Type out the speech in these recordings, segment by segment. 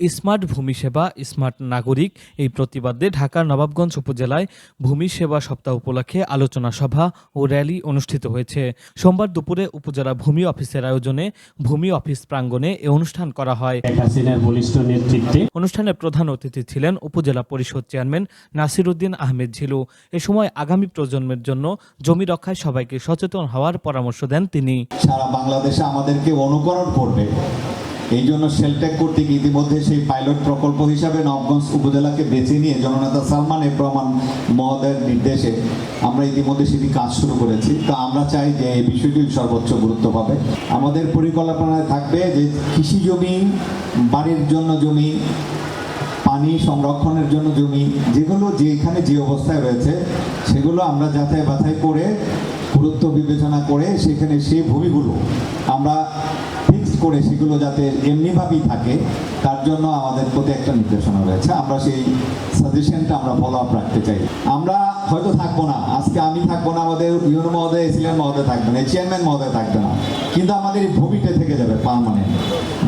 Smart ভূমি সেবা smart নাগরিক এই প্রতিবাদে ঢাকার নবাবগঞ্জ উপজেলায় ভূমি সেবা সপ্তাহ উপলক্ষে আলোচনা সভা ও র্যালি অনুষ্ঠিত হয়েছে। সোমবার দুপুরে উপজেলা ভূমি অফিসের আয়োজনে ভূমি অফিস প্রাঙ্গণে এ অনুষ্ঠান করা হয়। অনুষ্ঠানে প্রধান অতিথি ছিলেন উপজেলা পরিষদ চেয়ারম্যান নাসির উদ্দিন আহমেদ ঝিলু। এ সময় আগামী প্রজন্মের জন্য জমি রক্ষায় সবাইকে সচেতন হওয়ার পরামর্শ দেন তিনি। সারা বাংলাদেশে আমাদেরকে অনুকরণ করবে। এই জন্য সেলটেক কর্তৃক ইতিমধ্যে সেই পাইলট প্রকল্প হিসাবে নবগঞ্জ উপজেলাকে বেছে নিয়ে জননেতা সালমান রহমান মহোদয়ের নির্দেশে আমরা ইতিমধ্যে সেটি কাজ শুরু করেছি। তো আমরা চাই যে এই বিষয়টি সর্বোচ্চ গুরুত্ব পাবে। আমাদের পরিকল্পনায় থাকবে যে কৃষি জমি, বাড়ির জন্য জমি, পানি সংরক্ষণের জন্য জমি, যেগুলো যেখানে যে অবস্থায় রয়েছে, সেগুলো আমরা যাচাই বাছাই করে, গুরুত্ব বিবেচনা করে সেখানে সেই ভূমিগুলো আমরা করে সেগুলো যাতে এমনিভাবেই থাকে, তার জন্য আমাদের প্রতি একটা নির্দেশনা রয়েছে। আমরা সেই সাজেশনটা আমরা ফলো আপ রাখতে চাই। আমরা হয়তো থাকব না। আজকে আমি থাকব না, আমাদের ইউনো মহোদয় এসিলেন মহোদয় থাকবে না চেয়ারম্যান মহোদয় থাকবে না। কিন্তু আমাদের এই ভূমিটা থেকে যাবে পারমানেন্ট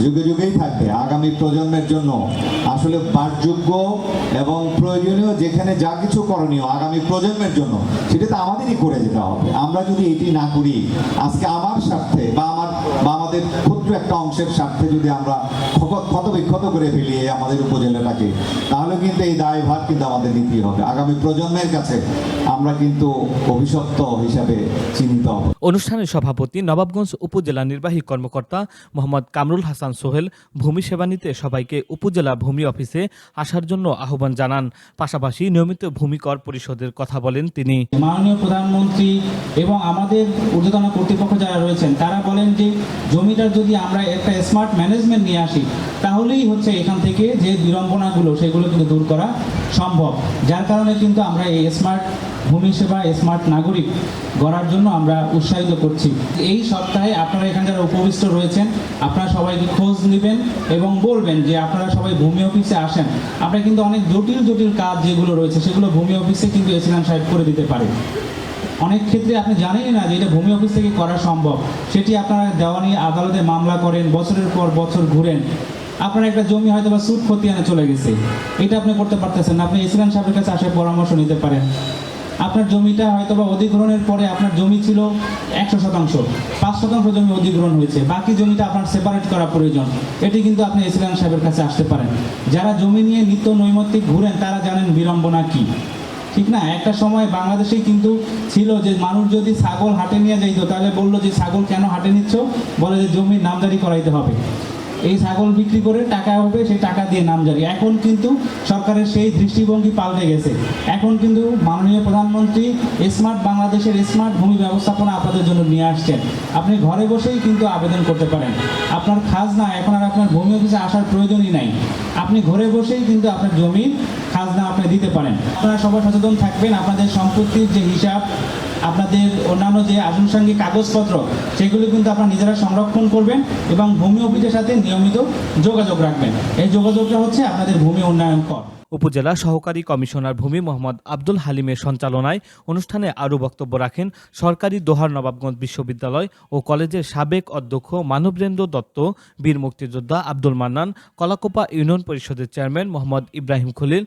যুগে যুগেই থাকবে আগামী প্রজন্মের জন্য। আসলে বাসযোগ্য এবং প্রয়োজনীয় যেখানে যা কিছু করণীয় আগামী প্রজন্মের জন্য, সেটা তো আমাদেরই করে যেতে হবে। আমরা যদি এটি না করি, আজকে আমার স্বার্থে বা আমার, বা আমাদের ক্ষুদ্র একটা অংশের স্বার্থে যদি আমরা ক্ষত- ক্ষত বিক্ষত করে ফেলি এই আমাদের উপজেলাটাকে, তাহলে কিন্তু এই দায়ভার কিন্তু আমাদের নিতেই হবে। আগামী প্রজন্মের কাছে আমরা কিন্তু অভিশপ্ত হিসাবে চিহ্নিত হব। অনুষ্ঠানের সভাপতি নবাবগঞ্জ উপজেলা নির্বাহী কর্মকর্তা মোহাম্মদ কামরুল হাসান সোহেল ভূমি সেবা নিতে সবাইকে উপজেলা ভূমি অফিসে আসার জন্য আহ্বান জানান। পাশাপাশি নিয়মিত ভূমি কর পরিশোধের কথা বলেন তিনি। মাননীয় প্রধানমন্ত্রী এবং আমাদের ঊর্ধ্বতন কর্তৃপক্ষ যারা রয়েছেন, তারা বলেন যে জমিটার যদি আমরা একটা স্মার্ট ম্যানেজমেন্ট নিয়ে আসি, তাহলেই হচ্ছে এখান থেকে যে বিড়ম্বনাগুলো, সেগুলো কিন্তু দূর করা সম্ভব। যার কারণে কিন্তু আমরা এই স্মার্ট ভূমি সেবা স্মার্ট নাগরিক গড়ার জন্য আমরা উৎসাহিত করছি। এই সপ্তাহে আপনারা এখানে যারা উপবিষ্ট রয়েছেন, আপনারা সবাইকে খোঁজ নেবেন এবং বলবেন যে আপনারা সবাই ভূমি অফিসে আসেন। আমরা কিন্তু অনেক জটিল জটিল কাজ যেগুলো রয়েছে, সেগুলো ভূমি অফিসে কিন্তু এসিলাম সাহেব করে দিতে পারে অনেক ক্ষেত্রে আপনি জানেনই না যে এটা ভূমি অফিস থেকে করা সম্ভব। সেটি আপনারা দেওয়ানি আদালতে মামলা করেন, বছরের পর বছর ঘুরেন। আপনার একটা জমি হয়তো বা সুদ খতিয়ানে চলে গেছে। এটা আপনি করতে পারতেছেন আপনি এসিলাম সাহেবের কাছে আসে পরামর্শ নিতে পারেন। আপনার জমিটা হয়তো বা অধিগ্রহণের পরে আপনার জমি ছিল একশো শতাংশ, পাঁচ শতাংশ জমি অধিগ্রহণ হয়েছে, বাকি জমিটা আপনার সেপারেট করা প্রয়োজন। এটি কিন্তু আপনি এসিলাম সাহেবের কাছে আসতে পারেন। যারা জমি নিয়ে নিত্য নৈমিত্তিক ঘুরেন, তারা জানেন বিড়ম্বনা কী। ঠিক না? একটা সময় বাংলাদেশেই কিন্তু ছিল যে মানুষ যদি ছাগল হাটে নিয়ে যাইতো, তাহলে বলল যে, ছাগল কেন হাটে নিচ্ছ? বলে যে, জমির নামদারি করাইতে হবে। এই ছাগল বিক্রি করে টাকা হবে, সেই টাকা দিয়ে নাম নামজারি এখন কিন্তু সরকারের সেই দৃষ্টিভঙ্গি পাল্টে গেছে। এখন কিন্তু মাননীয় প্রধানমন্ত্রী স্মার্ট বাংলাদেশের স্মার্ট ভূমি ব্যবস্থাপনা আপনাদের জন্য নিয়ে আসছেন। আপনি ঘরে বসেই কিন্তু আবেদন করতে পারেন। আপনার খাজনা, এখন আর আপনার ভূমি অফিসে আসার প্রয়োজনই নাই। আপনি ঘরে বসেই কিন্তু আপনার জমির খাজনা আপনি দিতে পারেন। আপনারা সবাই সচেতন থাকবেন, আপনাদের সম্পত্তির যে হিসাব আপনাদের অন্যান্য যে আনুষঙ্গিক কাগজপত্র, সেগুলো কিন্তু আপনারা নিজেরা সংরক্ষণ করবেন এবং ভূমি অফিসের সাথে নিয়মিত যোগাযোগ রাখবেন। এই যোগাযোগটা হচ্ছে আপনাদের ভূমি উন্নয়ন কর। উপজেলা সহকারী কমিশনার ভূমি মোহাম্মদ আব্দুল হালিমের সঞ্চালনায় অনুষ্ঠানে আরও বক্তব্য রাখেন সরকারি দোহার নবাবগঞ্জ বিশ্ববিদ্যালয় ও কলেজের সাবেক অধ্যক্ষ মানবেন্দ্র দত্ত, বীর মুক্তিযোদ্ধা আব্দুল মান্নান, কলাকোপা ইউনিয়ন পরিষদের চেয়ারম্যান মোহাম্মদ ইব্রাহিম খলিল।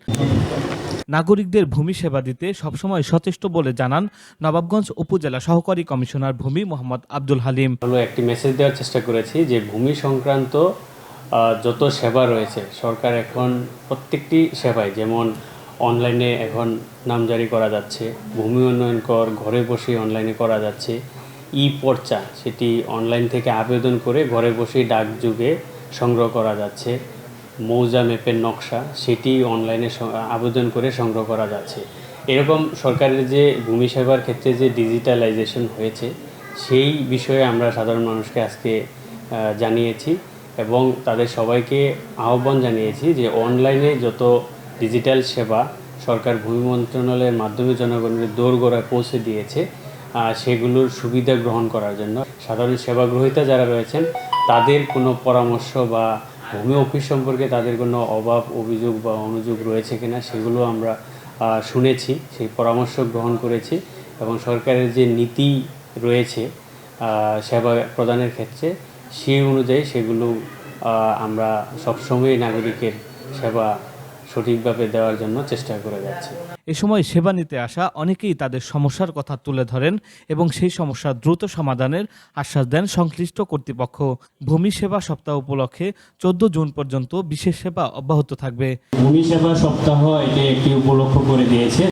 নাগরিকদের ভূমি সেবা দিতে সবসময় সচেষ্ট বলে জানান নবাবগঞ্জ উপজেলা সহকারী কমিশনার ভূমি মোহাম্মদ আব্দুল হালিম। হলো একটি মেসেজ দেওয়ার চেষ্টা করেছি যে ভূমি সংক্রান্ত যত সেবা রয়েছে, সরকার এখন প্রত্যেকটি সেবায়, যেমন অনলাইনে এখন নামজারি করা যাচ্ছে, ভূমি উন্নয়ন কর, ঘরে বসেই অনলাইনে করা যাচ্ছে ই পর্চা সেটি অনলাইন থেকে আবেদন করে ঘরে বসেই ডাক যুগে সংগ্রহ করা যাচ্ছে। মৌজা ম্যাপের নকশা, সেটি অনলাইনে আবেদন করে সংগ্রহ করা যাচ্ছে। এরকম সরকারের যে ভূমি সেবার ক্ষেত্রে যে ডিজিটালাইজেশন হয়েছে, সেই বিষয়ে আমরা সাধারণ মানুষকে আজকে জানিয়েছি এবং তাদের সবাইকে আহ্বান জানিয়েছি যে অনলাইনে যত ডিজিটাল সেবা সরকার ভূমি মন্ত্রণালয়ের মাধ্যমে জনগণের দোরগোড়ায় পৌঁছে দিয়েছে সেগুলোর সুবিধা গ্রহণ করার জন্য। সাধারণ সেবা গ্রহীতা যারা রয়েছেন, তাদের কোনো পরামর্শ বা ভূমি অফিস সম্পর্কে তাদের কোনো অভাব, অভিযোগ বা অনুযোগ রয়েছে কিনা সেগুলো আমরা শুনেছি, সেই পরামর্শ গ্রহণ করেছি এবং সরকারের যে নীতি রয়েছে সেবা প্রদানের ক্ষেত্রে সেই অনুযায়ী সেগুলো আমরা সবসময় নাগরিকের সেবা সঠিকভাবে দেওয়ার জন্য চেষ্টা করে যাচ্ছে। এ সময় সেবা নিতে আসা অনেকেই তাদের সমস্যার কথা তুলে ধরেন এবং সেই সমস্যা দ্রুত সমাধানের আশ্বাস দেন সংশ্লিষ্ট কর্তৃপক্ষ। ভূমি সেবা সপ্তাহ উপলক্ষে চোদ্দ জুন পর্যন্ত বিশেষ সেবা অব্যাহত থাকবে। ভূমি সেবা সপ্তাহ এটি একটি উপলক্ষ করে দিয়েছে।